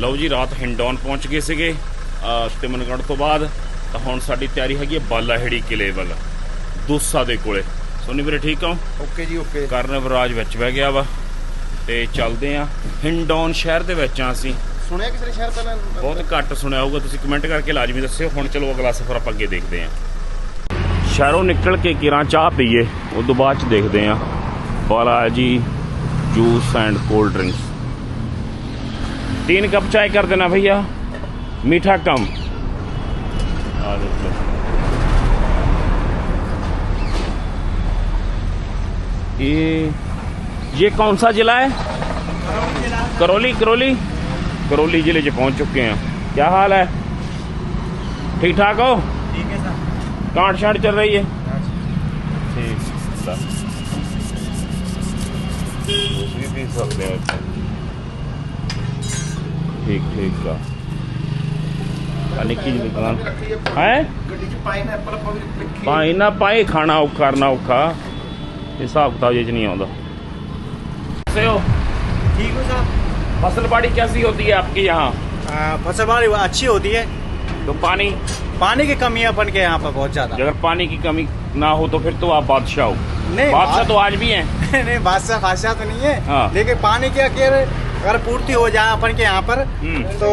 ਲਓ ਜੀ ਰਾਤ ਹਿੰਡੌਨ ਪਹੁੰਚ ਗਏ ਸੀਗੇ ਸਟਿਮਨਗੜ ਤੋਂ ਬਾਅਦ। ਤਾਂ ਹੁਣ ਸਾਡੀ ਤਿਆਰੀ ਹੈਗੀ ਹੈ ਬਾਲਾਹੜੀ ਕਿਲੇ ਵੱਲ ਦੂਸਾ ਦੇ ਕੋਲੇ। ਸੋਨੀ ਵੀਰੇ ਠੀਕ ਹੋ? ਓਕੇ ਜੀ ਓਕੇ। ਕਰਨਵਰਾਜ ਵਿੱਚ ਬਹਿ ਗਿਆ ਵਾ ਤੇ ਚੱਲਦੇ ਆ ਹਿੰਡੌਨ ਸ਼ਹਿਰ ਦੇ ਵਿੱਚ ਆ ਅਸੀਂ। ਸੁਣਿਆ ਕਿਸੇ ਸ਼ਹਿਰ ਪਹਿਲਾਂ? ਬਹੁਤ ਘੱਟ ਸੁਣਿਆ ਹੋਊਗਾ ਤੁਸੀਂ ਕਮੈਂਟ ਕਰਕੇ ਲਾਜ਼ਮੀ ਦੱਸਿਓ। ਹੁਣ ਚਲੋ ਅਗਲਾ ਸਫ਼ਰ ਆਪਾਂ ਅੱਗੇ ਦੇਖਦੇ ਆ ਸ਼ਹਿਰੋਂ ਨਿਕਲ ਕੇ ਕਿਰਾਂ ਚਾਹ ਪੀਏ ਉਸ ਤੋਂ ਬਾਅਦ ਚ ਦੇਖਦੇ ਆ Bala ji juice and cold drinks. तीन कप चाय कर देना भैया। मीठा कम। ये ये कौन सा जिला है? करौली करौली। करौली ज़िले से पहुँच चुके हैं। क्या हाल है? ठीक ठाक हो? ठीक है सर काट शाट चल रही है? ठीक। सर दूसरी पीस ठीक ठीक का ਆ ਨਿੱਕੀ ਜਿਹੀ ਦੁਕਾਨ ਹੈ ਗੱਡੀ 'ਚ ਪਾਈਨਐਪਲ ਆਪਾਂ ਵੀ ਰੱਖੀ ਪਾਈ ਨਾ ਪਾਏ ਖਾਣਾ ਔਖਾ ਕਰਨਾ ਔਖਾ ਹਿਸਾਬ ਕਿਤਾਬ ਇਹ ਚ ਨਹੀਂ ਆਉਂਦਾ कैसे हो ठीक हो साहब फसल बाड़ी कैसी होती है आपके यहाँ आ, फसल बाड़ी अच्छी होती है तो पानी पानी की कमी है अपन के यहाँ पर बहुत ज्यादा अगर पानी की कमी ना हो तो फिर तो आप बादशाह हो नहीं बादशाह बात- तो आज भी हैं नहीं बादशाह खासियत तो नहीं है हाँ। लेकिन पानी की अगर अगर पूर्ति हो जाए अपन के यहाँ पर हम्म। तो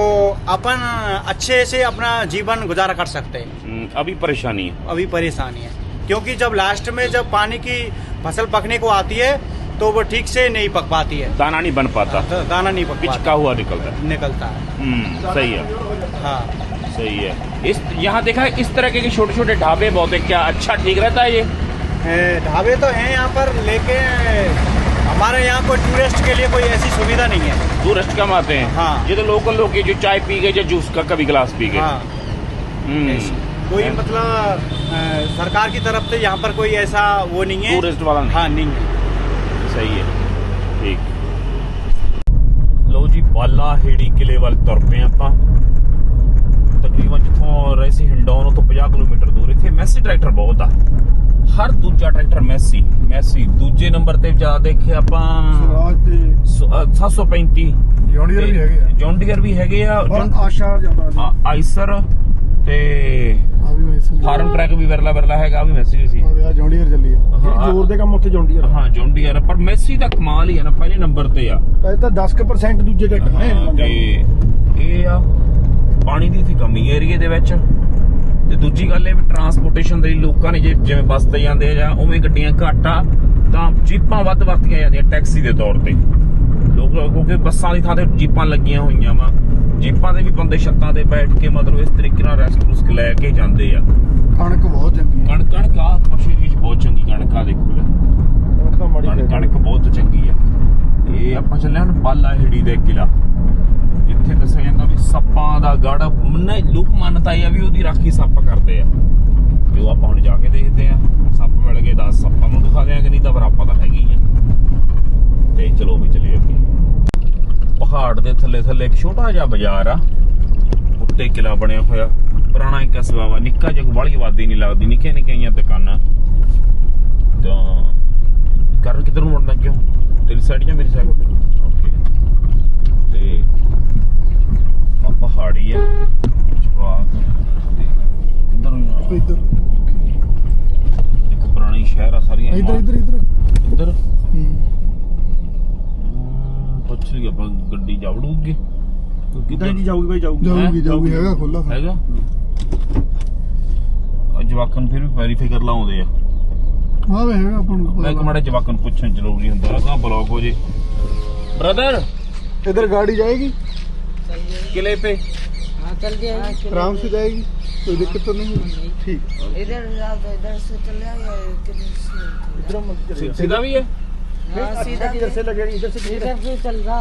अपन अच्छे से अपना जीवन गुजारा कर सकते हैं। हम्म, अभी परेशानी है। अभी परेशानी है। क्योंकि जब लास्ट में जब पानी की फ़सल पकने को आती है तो वो ठीक से नहीं पक पाती है। दाना नहीं बन पाता। तो दाना नहीं पक पिचका हुआ निकलता। है निकलता है। हम्म, सही है। हाँ। सही है। इस यहाँ देखा है इस तरह के छोटे छोटे ढाबे बहुत है। क्या अच्छा ठीक रहता है ये? ढाबे तो हैं यहाँ पर लेकिन हमारे यहाँ कोई टूरिस्ट के लिए कोई ऐसी सुविधा नहीं है टूरिस्ट कम आते हैं हाँ। ये तो लोकल लोग हैं जो चाय पी गए या जूस का कभी गिलास पी गए हाँ हम्म, कोई मतलब अ, सरकार की तरफ से यहाँ पर कोई ऐसा वो नहीं है टूरिस्ट वाला नहीं हाँ नहीं है ਸਹੀ ਹੈ ਠੀਕ ਲਓ ਜੀ ਬਾਲਾ ਹੇੜੀ ਕਿਲੇ ਵੱਲ ਤੁਰ ਪਏ ਆਪਾਂ ਤਕਰੀਬਨ ਜਿੱਥੋਂ ਰਹੇ ਸੀ ਹਿੰਡੌਨ ਤੋਂ 50 ਕਿਲੋਮੀਟਰ ਦੂਰ ਇੱਥੇ ਮੈਸੀ ਟਰੈਕਟਰ ਬਹੁਤ ਆ ਹਰ ਦੂਜਾ ਟਰੈਕਟਰ ਮੈਸੀ ਮੈਸੀ। ਦੂਜੇ ਨੰਬਰ ਤੇ ਜਾ ਦੇਖੇ ਆਪਾਂ ਸਵਰਾਜ ਤੇ ਸ- ਅ, 735 ਜੌਂਡੀਅਰ ਵੀ ਹੈਗੇ ਆ। ਜੌਨ ਡੀਅਰ ਵੀ ਹੈਗੇ ਆ। ਆਸ਼ਾ ਜਾਂਦਾ ਆ- ਆਈਸਰ ਤੇ ਆ ਵੀ ਮੈਸੀ ਫਾਰਮ ਟਰੈਕ ਵੀ ਵਰਲਾ ਵਰਲਾ ਹੈਗਾ ਆ ਵੀ ਮੈਸੀ ਸੀ। ਆ ਜੌਂਡੀਅਰ ਚੱਲੀ ਆ। ਹਾਂ। ਜਿਹੜੀ ਜ਼ੋਰ ਦੇ ਕੰਮ ਉੱਥੇ ਜੌਂਡੀਅਰ ਆ। ਹਾਂ ਜੌਨ ਡੀਅਰ ਪਰ ਮੈਸੀ ਦਾ ਕਮਾਲ ਹੀ ਹੈ ਨਾ ਪਹਿਲੇ ਨੰਬਰ ਤੇ ਆ। ਕਹਿੰਦੇ ਤਾਂ 10% ਦੂਜੇ ਟਰੈਕਟਰ ਨੇ। ਤੇ ਇਹ ਆ ਪਾਣੀ ਦੀ ਇੱਥੇ ਕਮੀ ਏਰੀਏ ਦੇ ਵਿੱਚ। ਤੇ ਦੂਜੀ ਗੱਲ ਇਹ ਵੀ ਟਰਾਂਸਪੋਰਟੇਸ਼ਨ ਦੇ ਲੋਕਾਂ ਨੇ ਜੇ ਜਿਵੇਂ ਬੱਸ ਤੇ ਜਾਂਦੇ ਆ ਜਾਂ ਉਵੇਂ ਗੱਡੀਆਂ ਘੱਟ ਆ ਤਾਂ ਜੀਪਾਂ ਵੱਧ ਵਰਤੀਆਂ ਜਾਂਦੀਆਂ ਟੈਕਸੀ ਦੇ ਤੌਰ ਤੇ। ਲੋਕ ਕਿਉਂਕਿ ਬੱਸਾਂ ਦੀ ਥਾਂ ਤੇ ਜੀਪਾਂ ਲੱਗੀਆਂ ਹੋਈਆਂ ਵਾ। ਜੀਪਾਂ ਦੇ ਵੀ ਬੰਦੇ ਛੱਤਾਂ ਤੇ ਬੈਠ ਕੇ ਮਤਲਬ ਇਸ ਤਰੀਕੇ ਨਾਲ ਰੈਸਟ ਰੁਸਕ ਲੈ ਕੇ ਜਾਂਦੇ ਆ। ਕਣਕ ਬਹੁਤ ਚੰਗੀ ਆ। ਕਣਕ ਕਣਕ ਆ ਪਸ਼ੂ ਜੀ ਬਹੁਤ ਚੰਗੀ ਕਣਕ ਆ ਦੇਖੋ। ਕਣਕ ਤਾਂ ਮਾੜੀ ਕਣਕ ਨਹੀਂ ਕਣਕ ਬਹੁਤ ਚੰਗੀ ਆ। ਇਹ ਆਪਾਂ ਚੱਲੇ ਹਾਂ ਬਾਲਾ ਹੀੜੀ ਦੇ ਕਿਲਾ ਜਿੱਥੇ ਦੱਸਿਆ ਜਾਂਦਾ ਵੀ ਸੱਪਾਂ ਦਾ ਗੜ ਮੰਨੇ ਲੋਕ ਮੰਨਤਾ ਇਹ ਆ ਵੀ ਉਹਦੀ ਰਾਖੀ ਸੱਪ ਕਰਦੇ ਆ। ਤੇ ਆਪਾਂ ਹੁਣ ਜਾ ਕੇ ਦੇਖਦੇ ਆ। ਸੱਪ ਮਿਲ ਗਏ 10 ਸੱਪਾਂ ਨੂੰ ਦਿਖਾ ਦਿਆਂਗੇ ਨਹੀਂ ਤਾਂ ਫਿਰ ਤਾਂ ਹੈਗੇ ਆ। ਤੇ ਚਲੋ ਵੀ ਚਲੀਏ ਅੱਗੇ। ਪਹਾੜ ਦੇ ਥੱਲੇ ਥੱਲੇ ਇੱਕ ਛੋਟਾ ਜਿਹਾ ਬਾਜ਼ਾਰ ਆ। ਉੱਤੇ ਕਿਲਾ ਬਣਿਆ ਹੋਇਆ। ਪੁਰਾਣਾ ਇੱਕ ਕਸਬਾ ਵਾ ਨਿੱਕਾ ਜਿਹਾ ਵਾਲੀ ਆਬਾਦੀ ਨਹੀਂ ਲੱਗਦੀ। ਨਿੱਕੀਆਂ ਨਿੱਕੀਆਂ ਦੁਕਾਨਾਂ। ਤਾਂ ਕਰਨ ਕਿੱਧਰ ਨੂੰ ਮੁੜਨਾ ਕਿਉਂ? ਤੇਰੀ ਸਾਈਡ ਜਾਂ ਮੇਰੀ ਸਾਈਡ ਓਕੇ ਤੇ ਆ ਪਹਾੜੀ ਆ ਜਵਾਕ ਤੇ ਕਿੱਧਰ ਨੂੰ ਜਾਣਾ? ਇੱਧਰ ਇੱਕ ਪੁਰਾਣੀ ਸ਼ਹਿਰ ਆ ਸਾਰੀਆਂ ਇੱਧਰ ਇੱਧਰ ਇੱਧਰ ਇੱਧਰ ਹੂੰ। ਹਮ, ਪੁੱਛ ਲਈ ਆਪਾਂ ਗੱਡੀ ਜਾਵੜੂਗੀ किधर की जाओगी भाई जाओगी ਜਾਊਗੀ ਹੈਂ? ਜਾਊਗੀ ਹੈਗਾ ਖੁੱਲਾ ਹੈਗਾ ਆ ਜਵਾਕਾਂ ਨੂੰ ਫਿਰ ਵੀ ਵੈਰੀਫਾਈ ਕਰ ਲਾਉਂਦੇ ਆ ਆ ਵੇ ਹੈਗਾ ਆਪਾਂ ਨੂੰ ਮੈਂ ਇੱਕ ਮਾੜਾ ਜਵਾਕਾਂ ਨੂੰ ਪੁੱਛਣ ਜ਼ਰੂਰੀ ਹੁੰਦਾ ਆ ਤਾਂ ਬਲੌਕ ਹੋ ਜੇ ਬ੍ਰਦਰ ਇਧਰ गाड़ी जाएगी किले पे हाँ चल जाएगी आराम से जाएगी कोई दिक्कत तो नहीं होगी ठीक इधर जाओ तो इधर से चल जाएगा किधर से इधर मत सी- सीधा भी है हाँ सीधा इधर से लगेगी इधर से इधर से चल रहा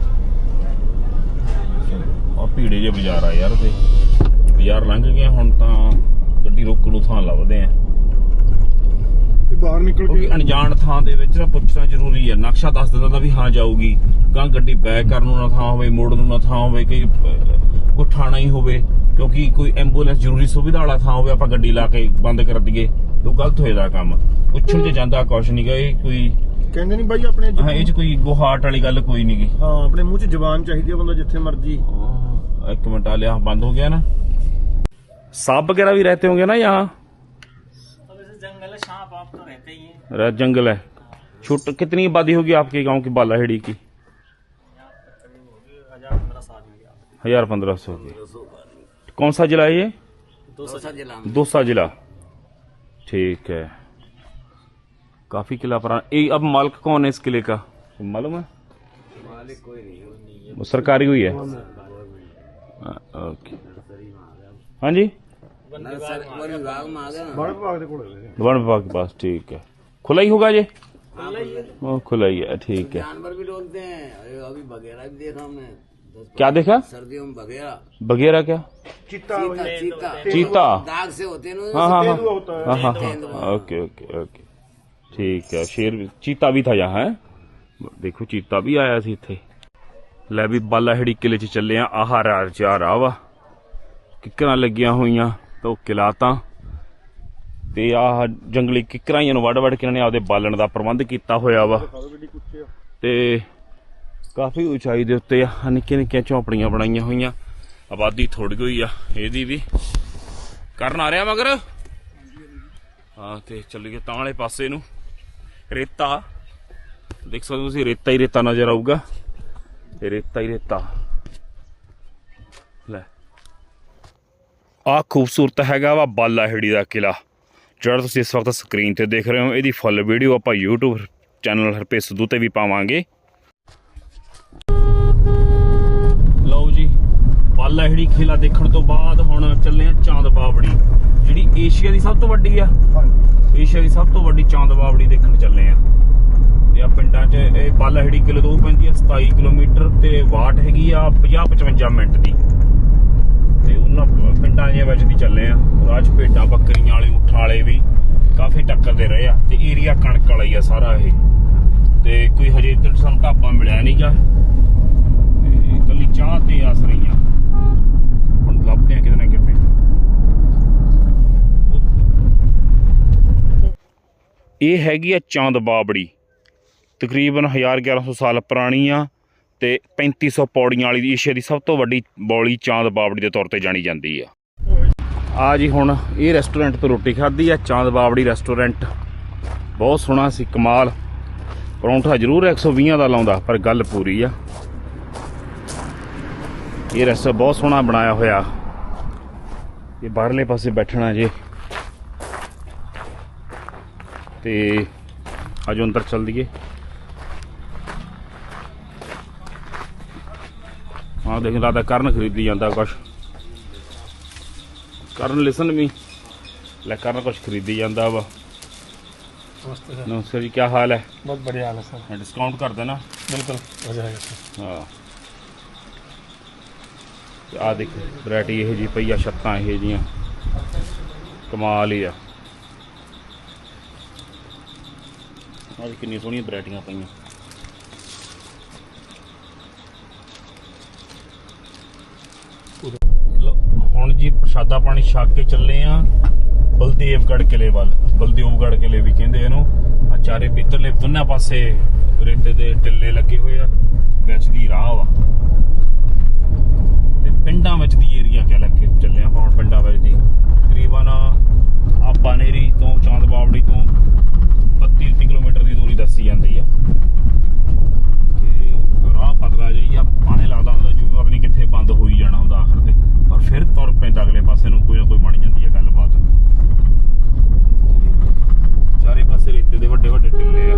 और ਭੀੜੇ ਜਿਹੇ ਬਾਜ਼ਾਰ ਆ ਯਾਰ ਤੇ। ਬਾਜ਼ਾਰ ਲੰਘ ਗਏ ਹੁਣ ਤਾਂ ਗੱਡੀ ਰੋਕਣ ਨੂੰ ਥਾਂ ਲੱਭਦੇ ਆ। ਇਹ ਬਾਹਰ ਨਿਕਲ ਕੇ ਅਣਜਾਣ ਥਾਂ ਦੇ ਵਿੱਚ ਨਾ ਪੁੱਛਣਾ ਜ਼ਰੂਰੀ ਹੈ ਨਕਸ਼ਾ ਦੱਸ ਦਿੰਦਾ ਤਾਂ ਵੀ ਹਾਂ ਜਾਊਗੀ। ਗਾਂ ਗੱਡੀ ਬੈਕ ਕਰਨ ਨੂੰ ਨਾ ਥਾਂ ਹੋਵੇ ਮੋੜ ਨੂੰ ਨਾ ਥਾਂ ਹੋਵੇ ਕਿ ਅਹ, ਕੋਈ ਠਾਣਾ ਹੀ ਹੋਵੇ। ਕਿਉਂਕਿ ਕੋਈ ਐਂਬੂਲੈਂਸ ਜ਼ਰੂਰੀ ਸੁਵਿਧਾ ਵਾਲਾ ਥਾਂ ਹੋਵੇ ਆਪਾਂ ਗੱਡੀ ਲਾ ਕੇ ਬੰਦ ਕਰ ਦਈਏ। ਤਾਂ ਗਲਤ ਹੋ ਜਾਂਦਾ ਕੰਮ। ਪੁੱਛਣ 'ਚ ਜਾਂਦਾ ਕੁਛ ਨਹੀਂ ਗਾ ਇਹ ਕੋਈ ਕਹਿੰਦੇ ਨਹੀਂ ਬਾਈ ਆਪਣੇ ਹਾਂ ਇਹ 'ਚ ਕੋਈ ਗੁਹਾਟ ਵਾਲੀ ਗੱਲ ਕੋਈ ਨਹੀਂ ਗੀ। ਹਾਂ ਆਪਣੇ ਮੂੰਹ 'ਚ ਜ਼ਬਾਨ ਚਾਹੀਦੀ ਆ ਬੰਦਾ ਜਿੱਥੇ ਮਰਜ਼ੀ। एक मिनट आ लिया बंद हो गया ना। सांप वगैरह भी रहते होंगे ना यहाँ? जंगल सांप आप तो रहते ही हैं। जंगल है। छोट कितनी आबादी होगी आपके गाँव की बालाहेड़ी की? हज़ार पंद्रह सौ की। कौन सा जिला है ये? दो सौ जिला ठीक है। काफ़ी किला पुराना। ये अब मालिक कौन है इस किले का? मालूम है? मालिक कोई नहीं सरकारी हुई है? हाँ, ओके हाँ जी ਬੜੇ ਵਿਭਾਗ ਦੇ ਕੋਲ ਹੈ वन विभाग के पास ठीक है खुला ही होगा ये वो खुला ही है ठीक है जानवर भी डोलते हैं अरे अभी बघेरा भी देखा हमने दस क्या देखा सर्दियों में बघेरा बगेरा क्या ਚੀਤਾ चीता चीता चीता दाग से होते हैं ना हाँ हाँ हाँ तेंदुआ होता है हाँ हाँ हाँ ओके ओके ओके ठीक है शेर भी चीता भी था यहाँ है ਦੇਖੋ ਚੀਤਾ ਵੀ ਆਇਆ ਸੀ ਇੱਥੇ ਲੈ ਵੀ ਬਾਲਾਹੜੀ ਕਿਲੇ 'ਚ ਚੱਲੇ ਆ ਆਹ ਰਾਰ ਚਾਰ ਆ ਵਾ। ਕਿੱਕਰਾਂ ਲੱਗੀਆਂ ਹੋਈਆਂ ਤਾਂ ਉਹ ਕਿਲਾ ਤਾਂ ਤੇ ਆਹ ਜੰਗਲੀ ਕਿੱਕਰਾਂ ਹੀ ਨੂੰ ਵੱਢ ਵੱਢ ਕੇ ਇਹਨਾਂ ਨੇ ਆਪਦੇ ਬਾਲਣ ਦਾ ਪ੍ਰਬੰਧ ਕੀਤਾ ਹੋਇਆ ਵਾ। ਤੇ ਕਾਫੀ ਉਚਾਈ ਦੇ ਉੱਤੇ ਆ ਨਿੱਕੀਆਂ ਨਿੱਕੀਆਂ ਝੌਂਪੜੀਆਂ ਬਣਾਈਆਂ ਹੋਈਆਂ। ਆਬਾਦੀ ਥੋੜੀ ਹੋਈ ਆ, ਇਹਦੀ ਵੀ। ਕਰਨ ਆ ਰਿਹਾ ਮਗਰ? ਹਾਂ, ਤੇ ਚੱਲੀਏ ਤਾਂ ਵਾਲੇ ਪਾਸੇ ਨੂੰ। ਰੇਤਾ। ਦੇਖ ਸਕਦੇ ਹੋ ਤੁਸੀਂ, ਰੇਤਾ ਹੀ ਰੇਤਾ ਨਜ਼ਰ ਆਊਗਾ। ਰੇਤਾ ਹੀ ਰੇਤਾ ਲੈ ਆ ਖੂਬਸੂਰਤ ਹੈਗਾ ਵਾ ਬਾਲਾਹੜੀ ਦਾ ਕਿਲਾ ਜਿਹੜਾ ਤੁਸੀਂ ਇਸ ਵਕਤ ਸਕਰੀਨ ਤੇ ਦੇਖ ਰਹੇ ਹੋ ਇਹਦੀ ਫੁੱਲ ਵੀਡੀਓ ਆਪਾਂ YouTube ਚੈਨਲ ਹਰਪੇ ਸਿੱਧੂ ਤੇ ਵੀ ਪਾਵਾਂਗੇ ਲਓ ਜੀ ਬਾਲਾਹੜੀ ਕਿਲਾ ਦੇਖਣ ਤੋਂ ਬਾਅਦ ਹੁਣ ਚੱਲੇ ਆ ਚਾਂਦ ਬਾਵੜੀ ਜਿਹੜੀ ਏਸ਼ੀਆ ਦੀ ਸਭ ਤੋਂ ਵੱਡੀ ਆ ਹਾਂਜੀ ਏਸ਼ੀਆ ਦੀ ਸਭ ਤੋਂ ਵੱਡੀ ਚਾਂਦ ਬਾਵੜੀ ਦੇਖਣ ਚੱਲੇ ਆ 'ਚ ਕਿਲੋ ਬਾਲਾਹੜੀ ਤੋਂ ਪੈਂਦੀ ਆ 27 ਕਿਲੋਮੀਟਰ ਤੇ ਵਾਟ ਹੈਗੀ ਆ 50 55 ਮਿੰਟ ਦੀ। ਤੇ ਉਹਨਾਂ ਪਿੰਡਾਂ ਦੇ ਵਿੱਚ ਦੀ ਚੱਲੇ ਆ। ਰਾਜ ਭੇਡਾਂ ਬੱਕਰੀਆਂ ਵਾਲੇ ਊਠਾਂ ਵਾਲੇ ਵੀ ਕਾਫੀ ਟੱਕਰਦੇ ਰਹੇ ਆ ਤੇ ਏਰੀਆ ਕਣਕ ਵਾਲਾ ਹੀ ਆ ਸਾਰਾ ਇਹ। ਤੇ ਕੋਈ ਹਜੇ ਇੱਧਰ ਸਾਨੂੰ ਢਾਬਾ ਮਿਲਿਆ ਨਹੀਂਗਾ ਤੇ ਕੱਲੀ ਚਾਹ ਤੇ ਆਸ ਰਹੀ ਆ। ਹੁਣ ਲੱਭਦੇ ਆ ਕਿਤੇ ਨਾ ਕਿਤੇ। ਇਹ ਹੈਗੀ ਆ ਚਾਂਦ ਬਾਬੜੀ। ਤਕਰੀਬਨ 1100 ਸਾਲ ਪੁਰਾਣੀ ਆ ਤੇ 3500 ਪੌੜੀਆਂ ਵਾਲੀ ਦੀ ਏਸ਼ੀਆ ਦੀ ਸਭ ਤੋਂ ਵੱਡੀ ਬੌਲੀ ਚਾਂਦ ਬਾਵੜੀ ਦੇ ਤੌਰ ਤੇ ਜਾਣੀ ਜਾਂਦੀ ਆ। ਆ ਜੀ ਹੁਣ ਇਹ ਰੈਸਟੋਰੈਂਟ ਤੋਂ ਰੋਟੀ ਖਾਧੀ ਆ, ਚਾਂਦ ਬਾਬੜੀ ਰੈਸਟੋਰੈਂਟ ਬਹੁਤ ਸੋਹਣਾ ਸੀ ਕਮਾਲ। ਪਰੌਂਠਾ ਜ਼ਰੂਰ 120 ਦਾ ਲਾਉਂਦਾ, ਪਰ ਗੱਲ ਪੂਰੀ ਆ। ਇਹ ਰੈਸਟੋਰੈਂਟ ਬਹੁਤ ਸੋਹਣਾ ਬਣਾਇਆ ਹੋਇਆ। ਇਹ ਬਾਹਰਲੇ ਪਾਸੇ ਬੈਠਣਾ ਜੇ। ਤੇ ਆਜੋ ਅੰਦਰ ਚੱਲ ਦਈਏ। ਦੇਖ ਲੱਗਦਾ ਕਰਨ ਖਰੀਦੀ ਜਾਂਦਾ ਕੁਛ। ਕਰਨ ਲਿਸਨ ਵੀ ਲੈ ਕਰਨ ਕੁਛ ਖਰੀਦੀ ਜਾਂਦਾ ਵਾ। ਨਮਸਕਾਰ ਜੀ ਕੀ ਹਾਲ ਹੈ? ਬਹੁਤ ਬੜੀਆ ਹਾਲ ਹੈ ਸਰ। ਡਿਸਕਾਊਂਟ ਕਰ ਦੇਣਾ। ਬਿਲਕੁਲ ਹੋ ਜਾਏਗਾ ਹਾਂ। ਆਹ ਦੇਖ ਵੈਰਾਈਟੀ ਇਹੋ ਜੀ ਪਈ ਆ ਛੱਤਾਂ ਇਹੋ ਜੀਆਂ। ਕਮਾਲ ਹੀ ਆ। ਆ ਕਿੰਨੀ ਸੋਹਣੀਆਂ ਵੈਰਾਈਟੀਆਂ ਪਈਆਂ। ਜੀ, ਪ੍ਰਸ਼ਾਦਾ ਪਾਣੀ ਛਕ ਕੇ ਚੱਲੇ ਆ। ਬਲਦੇਵਗੜ ਕਿਲੇ ਵੱਲ। ਬਲਦੇਵਗੜ ਕਿਲੇ ਵੀ ਕਹਿੰਦੇ ਇਹਨੂੰ। ਆ ਚਾਰੇ ਪਿੱਤਰਲੇ ਦੋਨਾਂ ਪਾਸੇ ਰੇਤੇ ਦੇ ਟਿੱਲੇ ਲੱਗੇ ਹੋਏ ਆ। ਵਿੱਚ ਦੀ ਰਾਹ ਵਾ। ਤੇ ਪਿੰਡਾਂ ਵਿੱਚ ਦੀ ਏਰੀਆ ਕਹਿ ਲੱਗ ਕੇ ਚੱਲੇ ਆਪਾਂ ਹੁਣ ਪਿੰਡਾਂ ਵਿੱਚ ਦੀ ਤਕਰੀਬਨ ਆਪਾਂ ਨੇਰੀ ਤੋਂ ਚਾਂਦ ਬਾਵੜੀ ਤੋਂ 32 30 ਕਿਲੋਮੀਟਰ ਦੀ ਦੂਰੀ ਦੱਸੀ ਜਾਂਦੀ ਆ ਤੇ ਰਾਹ ਪਤਲਾ ਜਿਹੀ ਆ ਪਾਣੀ ਲੱਗਦਾ ਹੁੰਦਾ ਜਿਵੇਂ ਪਤਾ ਨਹੀਂ ਕਿੱਥੇ ਬੰਦ ਹੋਈ ਜਾਣਾ ਹੁੰਦਾ ਆਖਰ ਤੇ ਪਰ ਫਿਰ ਤੁਰ ਪੈਂਦਾ ਅਗਲੇ ਪਾਸੇ ਨੂੰ ਕੋਈ ਨਾ ਕੋਈ ਬਣ ਜਾਂਦੀ ਹੈ ਗੱਲਬਾਤ ਚਾਰੇ ਪਾਸੇ ਰੇਤੇ ਦੇ ਵੱਡੇ ਵੱਡੇ ਟਿੱਲੇ ਆ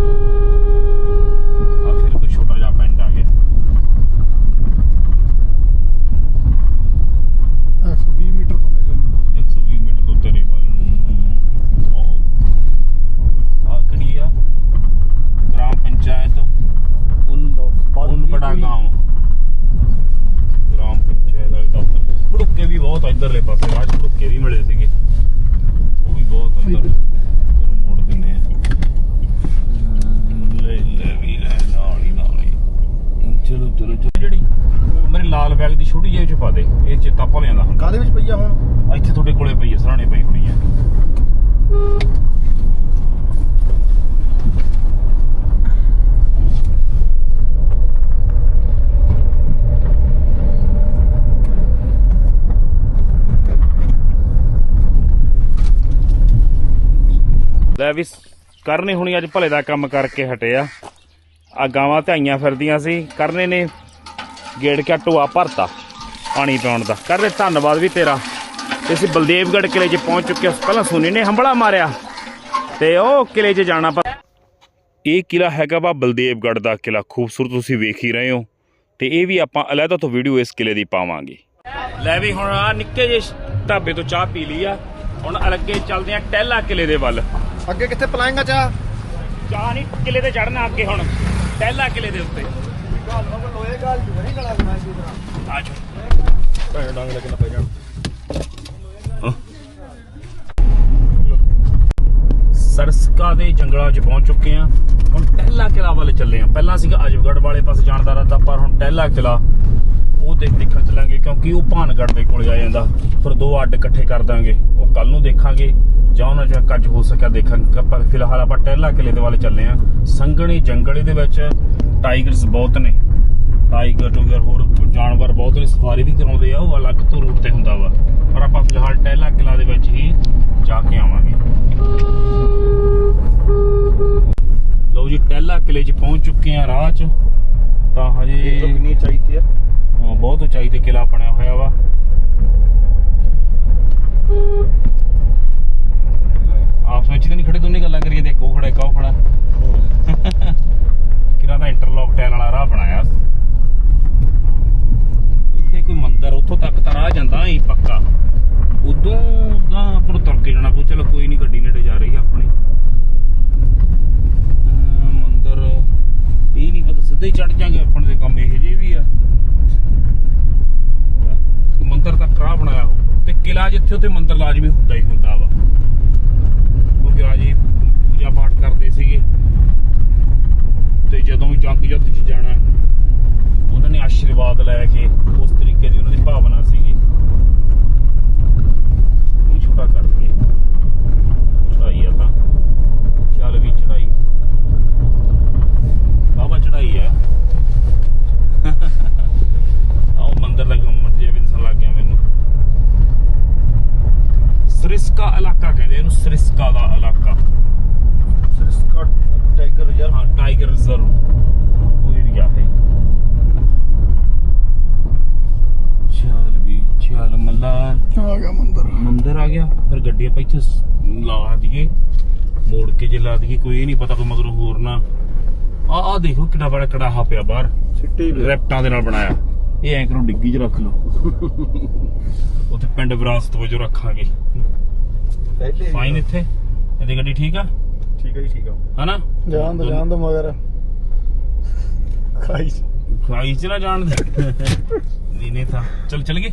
ਆ ਫਿਰ ਕੋਈ ਛੋਟਾ ਜਿਹਾ ਪਿੰਡ ਆ ਗਿਆ ਬਹੁਤ ਆ ਇਧਰਲੇ ਪਾਸੇ ਰਾਜ ਭੁੱਕੇ ਵੀ ਮਿਲੇ ਸੀਗੇ ਉਹ ਵੀ ਬਹੁਤ ਆ ਇੱਧਰ ਤੈਨੂੰ ਮੋੜ ਦਿੰਨੇ ਆ ਅਮ, ਲੈ ਲੈ ਵੀ ਲੈ ਨਾਲ ਹੀ ਨਾਲ ਹੀ ਚਲੋ ਜਿਹੜੀ ਮੇਰੇ ਲਾਲ ਬੈਗ ਦੀ ਛੋਟੀ ਜਿਹੀ ਚ ਪਾ ਦੇ ਇਹ ਚੇਤਾ ਭੁੱਲ ਜਾਂਦਾ ਕਾਦੇ ਵਿੱਚ ਪਈਆ ਹੁਣ? ਇੱਥੇ ਤੁਹਾਡੇ ਕੋਲੇ ਪਈ ਹੈ ਸਰਾਣੇ ਪਈ ਹੋਣੀ ਹੈ ਲੈ ਵੀ ਕਰਨੇ ਹੁਣੀ ਅੱਜ ਭਲੇ ਦਾ ਕੰਮ ਕਰਕੇ ਹਟੇ ਆ ਗਾਵਾਂ ਧਾਈਆਂ ਫਿਰਦੀਆਂ ਸੀ ਕਰਨੇ ਨੇ। ਗੇੜ ਕੇ ਟੋਆ ਭਰਤਾ ਪਾਣੀ ਪਿਆਉਣ ਦਾ। ਕਰਦੇ ਧੰਨਵਾਦ ਵੀ ਤੇਰਾ। ਅਸੀਂ ਬਲਦੇਵਗੜ੍ਹ ਕਿਲੇ 'ਚ ਪਹੁੰਚ ਚੁੱਕੇ ਹਾਂ ਪਹਿਲਾਂ ਸੋਨੀ ਨੇ ਹੰਬੜਾ ਮਾਰਿਆ। ਤੇ ਉਹ ਕਿਲੇ 'ਚ ਜਾਣਾ ਪ ਇਹ ਕਿਲਾ ਹੈਗਾ ਵਾ ਬਲਦੇਵਗੜ੍ਹ ਦਾ ਕਿਲਾ ਖੂਬਸੂਰਤ ਤੁਸੀਂ ਵੇਖ ਹੀ ਰਹੇ ਹੋ। ਤੇ ਇਹ ਵੀ ਆਪਾਂ ਅਲੱਗਾ ਤੋਂ ਵੀਡੀਓ ਇਸ ਕਿਲੇ ਦੀ ਪਾਵਾਂਗੇ। ਲੈ ਵੀ ਹੁਣ ਆ ਨਿੱਕੇ ਜਿਹੇ ਢਾਬੇ ਤੋਂ ਚਾਹ ਪੀ ਲਈ ਆ। ਹੁਣ ਅਲੱਗੇ ਚੱਲਦੇ ਆ ਟਹਿਲਾ ਕਿਲੇ ਦੇ ਵੱਲ। ਅੱਗੇ ਕਿੱਥੇ ਪਲਾਏਗਾ ਚਾ ਚਾਹ ਨਹੀਂ ਕਿਲੇ ਤੇ ਚੜਨਾ ਅੱਗੇ ਹੁਣ। ਟਹਿਲਾ ਕਿਲੇ ਦੇ ਉੱਤੇ। ਆ ਜਾਓ ਭੈਣ ਡਾਂਗ ਲੈ ਪੈ ਜਾਣ ਸਰਸਕਾ ਦੇ ਜੰਗਲਾਂ 'ਚ ਪਹੁੰਚ ਚੁੱਕੇ ਆ ਹੁਣ ਟਹਿਲਾ ਕਿਲਾ ਵੱਲ ਚੱਲੇ ਆ ਪਹਿਲਾਂ ਸੀਗਾ ਅਜਬਗੜ ਵਾਲੇ ਪਾਸੇ ਜਾਣ ਦਾ ਰਦਾ ਪਰ ਹੁਣ ਟਹਿਲਾ ਕਿਲਾ ਉਹ ਦੇਖ ਦੇਖਣ ਚੱਲਾਂਗੇ ਕਿਉਂਕਿ ਉਹ ਭਾਨਗੜ ਦੇ ਕੋਲੇ ਆ ਜਾਂਦਾ। ਫਿਰ ਦੋ ਅੱਡ ਇਕੱਠੇ ਕਰ ਦਾਂਗੇ। ਉਹ ਕੱਲ ਨੂੰ ਦੇਖਾਂਗੇ, ਜਾਂ ਉਹਨਾਂ ਚ ਕੱਜ ਹੋ ਸਕਿਆ ਦੇਖਾਂਗੇ। ਪਰ ਫਿਲਹਾਲ ਆਪਾਂ ਟਹਿਲਾ ਕਿਲੇ ਦੇ ਵੱਲ ਚੱਲੇ ਆ। ਸੰਘਣੀ ਜੰਗਲ ਦੇ ਵਿੱਚ ਟਾਈਗਰਸ ਬਹੁਤ ਨੇ। ਟਾਈਗਰ ਟੂਗਰ ਹੋਰ ਜਾਨਵਰ ਬਹੁਤ ਨੇ, ਸਫਾਰੀ ਵੀ ਕਰਾਉਂਦੇ ਆ, ਉਹ ਅਲੱਗ ਤੋਂ ਰੂਟ ਤੇ ਹੁੰਦਾ ਵਾ। ਪਰ ਆਪਾਂ ਫਿਲਹਾਲ ਟਹਿਲਾ ਕਿਲਾ ਦੇ ਵਿੱਚ ਹੀ ਜਾ ਕੇ ਆਵਾਂਗੇ। ਲਓ ਜੀ, ਟਹਿਲਾ ਕਿਲੇ 'ਚ ਪਹੁੰਚ ਚੁੱਕੇ ਆ ਰਾਹ 'ਚ। ਤਾਂ ਹਜੇ ਕਿੰਨੀ ਚਾਹੀਦੀ ਆ। ਬਹੁਤ ਉਚਾਈ ਤੇ ਕਿਲਾ ਬਣਿਆ ਹੋਇਆ ਵਾ ਆਪਸ ਵਿੱਚ ਤਾਂ ਨਹੀਂ ਖੜੇ ਦੋਨੇ ਗੱਲਾਂ ਕਰੀਏ ਦੇਖੋ ਖੜਾ ਇੱਕ ਉਹ ਖੜਾ ਕਿਰਾਂ ਦਾ ਇੰਟਰਲੌਕ ਟਾਇਲ ਵਾਲਾ ਰਾਹ ਬਣਾਇਆ ਇੱਥੇ ਕੋਈ ਮੰਦਿਰ ਉੱਥੋਂ ਤੱਕ ਤਾਂ ਰਾਹ ਜਾਂਦਾ ਹੀ ਪੱਕਾ ਉਦੋਂ ਤਾਂ ਆਪਾਂ ਨੂੰ ਤੁਰ ਕੇ ਜਾਣਾ ਪਊ ਚਲੋ ਕੋਈ ਨਹੀਂ ਗੱਡੀ ਨੇੜੇ ਜਾ ਰਹੀ ਆ ਆਪਣੀ ਅਮ ਮੰਦਿਰ ਇਹ ਨਹੀਂ ਪਤਾ ਸਿੱਧੇ ਹੀ ਚੜ ਜਾਾਂਗੇ ਆਪਣੇ ਦੇ ਕੰਮ ਇਹੋ ਜਿਹੇ ਵੀ ਆ ਮੰਦਿਰ ਬਣਾਇਆ ਹੋ ਤੇ ਕਿਲਾ ਜਿੱਥੇ ਉੱਥੇ ਮੰਦਿਰ ਲਾਜ਼ਮੀ ਹੁੰਦਾ ਹੀ ਹੁੰਦਾ ਵਾ। ਕਿਉਂਕਿ ਰਾਜੇ ਪੂਜਾ ਪਾਠ ਕਰਦੇ ਸੀਗੇ। ਤੇ ਜਦੋਂ ਵੀ ਜੰਗ ਯੁੱਧ 'ਚ ਜਾਣਾ, ਉਹਨਾਂ ਨੇ ਆਸ਼ੀਰਵਾਦ ਲੈ ਕੇ ਉਸ ਤਰੀਕੇ ਦੀ ਉਹਨਾਂ ਦੀ ਭਾਵਨਾ ਸੀਗੀ। ਇਹ ਛੋਟਾ ਕਰਕੇ ਚੜਾਈ ਆ ਤਾਂ। ਚੱਲ ਵੀ ਚੜਾਈ ਬਾਬਾ ਚੜਾਈ ਆ ਆਹ ਉਹ ਮੰਦਿਰ ਦਾ ਗੁੰਮਟ ਜਿਹਾ ਵੀ ਦਿਸਣ ਲੱਗ ਗਿਆ ਮੈਨੂੰ ਸਰਿਸਕਾ ਇਲਾਕਾ ਕਹਿੰਦੇ ਇਹਨੂੰ ਸਰਿਸਕਾ ਦਾ ਇਲਾਕਾ ਸਰਿਸਕਾ ਟਾਈਗਰ ਰਿਜ਼ਰਵ ਹਾਂ ਟਾਈਗਰ ਰਿਜ਼ਰਵ ਉਹ ਏਰੀਆ ਹੈ ਚੱਲ ਵੀ ਚੱਲ ਮੱਲਾ ਆ ਗਿਆ ਮੰਦਰ ਮੰਦਿਰ ਆ ਗੱਡੀ ਆਪਾਂ ਇੱਥੇ ਲਾ ਦਈਏ ਮੋੜ ਕੇ ਜੇ ਲਾ ਦਈਏ ਕੋਈ ਇਹ ਨਹੀਂ ਪਤਾ ਕੋਈ ਮਗਰੋਂ ਹੋਰ ਨਾ। ਆ ਆ ਦੇਖੋ ਕਿੱਡਾ ਬੜਾ ਕੜਾਹਾ ਪਿਆ ਬਾਹਰ। ਸਿੱਟੀ ਵੀ ਰੈਪਟਾਂ ਦੇ ਨਾਲ ਬਣਾਇਆ। ਇਹ ਐਂ ਕਰੋ ਡਿੱਗੀ 'ਚ ਰੱਖ ਲਓ। ਉੱਥੇ ਪਿੰਡ ਵਿਰਾਸਤ ਵਜੋਂ ਰੱਖਾਂਗੇ। ਪਹਿਲੇ ਫਾਈਨ ਇੱਥੇ। ਇਹਦੀ ਗੱਡੀ ਠੀਕ ਆ? ਠੀਕ ਹੈ ਜੀ ਠੀਕ ਆ। ਹਨਾ? ਜਾਣ ਦੋ ਜਾਣ ਦੋ ਮਗਰ। ਖਾਈ ਖਾਈ ਚ ਨਾ ਜਾਣ ਦੇ। ਨਹੀਂ ਨਹੀਂ ਤਾਂ। ਚਲ ਚਲ ਗਏ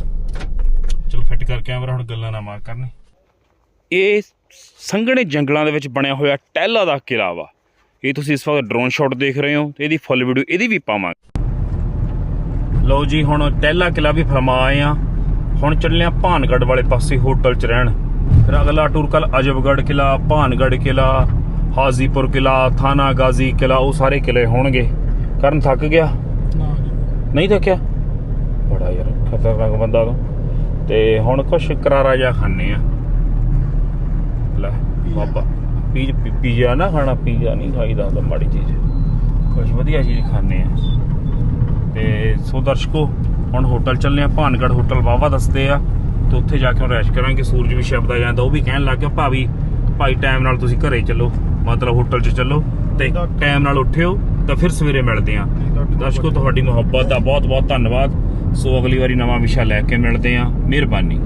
ਚਲ ਫਿੱਟ ਕਰ ਕੈਮਰਾ ਹੁਣ ਗੱਲਾਂ ਨਾ ਮਾਰ ਕਰਨੇ। ਇਹ ਸੰਘਣੇ ਜੰਗਲਾਂ ਦੇ ਵਿੱਚ ਬਣਿਆ ਹੋਇਆ ਟਹਿਲਾ ਦਾ ਕਿਲਾ ਵਾ। ਇਹ ਤੁਸੀਂ ਇਸ ਵਕਤ ਡਰੋਨ ਸ਼ਾਟ ਦੇਖ ਰਹੇ ਹੋ ਤੇ ਇਹਦੀ ਫੁੱਲ ਵੀਡੀਓ ਇਹਦੀ ਵੀ ਪਾਵਾਂਗੇ। ਲਓ ਜੀ ਹੁਣ ਟਹਿਲਾ ਕਿਲਾ ਵੀ ਫਰਮਾ ਆਏ ਆ ਹੁਣ ਚੱਲੇ ਆ ਭਾਨਗੜ ਵਾਲੇ ਪਾਸੇ ਹੋਟਲ 'ਚ ਰਹਿਣ। ਫਿਰ ਅਗਲਾ ਟੂਰ ਕੱਲ ਅਜਬਗੜ ਕਿਲਾ ਭਾਨਗੜ ਕਿਲਾ ਹਾਜ਼ੀਪੁਰ ਕਿਲਾ ਥਾਣਾ ਗਾਜ਼ੀ ਕਿਲਾ ਉਹ ਸਾਰੇ ਕਿਲੇ ਹੋਣਗੇ। ਕਰਨ ਥੱਕ ਗਿਆ? ਨਹੀਂ ਥੱਕਿਆ? ਬੜਾ ਯਾਰ ਖਤਰਨਾਕ ਬੰਦਾ ਤੂੰ। ਤੇ ਹੁਣ ਕੁਛ ਕਰਾਰਾ ਜਿਹਾ ਖਾਣੇ ਆ ਲੈ ਬਾਬਾ। ਪੀ ਪੀਜ਼ਾ ਨਾ ਖਾਣਾ ਪੀਜ਼ਾ ਨਹੀਂ ਖਾਈਦਾ ਹੁੰਦਾ ਮਾੜੀ ਚੀਜ਼। ਕੁਛ ਵਧੀਆ ਚੀਜ਼ ਖਾਣੇ ਆ। ਤੇ ਸੋ ਦਰਸ਼ਕੋ ਹੁਣ ਹੋਟਲ ਚੱਲੇ ਆ ਭਾਨਗੜ ਹੋਟਲ ਵਾਵਾ ਦੱਸਦੇ ਆ। ਤੇ ਉੱਥੇ ਜਾ ਕੇ ਰੈਸ਼ ਕਰਾਂਗੇ ਸੂਰਜ ਵੀ ਛਿਪਦਾ ਜਾਂਦਾ ਉਹ ਵੀ ਕਹਿਣ ਲੱਗ ਗਿਆ ਭਾਵੀ ਭਾਈ ਟਾਈਮ ਨਾਲ ਤੁਸੀਂ ਘਰੇ ਚੱਲੋ ਮਤਲਬ ਹੋਟਲ 'ਚ ਚੱਲੋ ਤੇ ਟਾਈਮ ਨਾਲ ਉੱਠਿਓ ਤਾਂ ਫਿਰ ਸਵੇਰੇ ਮਿਲਦੇ ਆ। ਦਰਸ਼ਕੋ ਤੁਹਾਡੀ ਮੁਹੱਬਤ ਦਾ ਬਹੁਤ ਬਹੁਤ ਧੰਨਵਾਦ। ਸੋ ਅਗਲੀ ਵਾਰੀ ਨਵਾਂ ਵਿਸ਼ਾ ਲੈ ਕੇ ਮਿਲਦੇ ਆ। ਮਿਹਰਬਾਨੀ।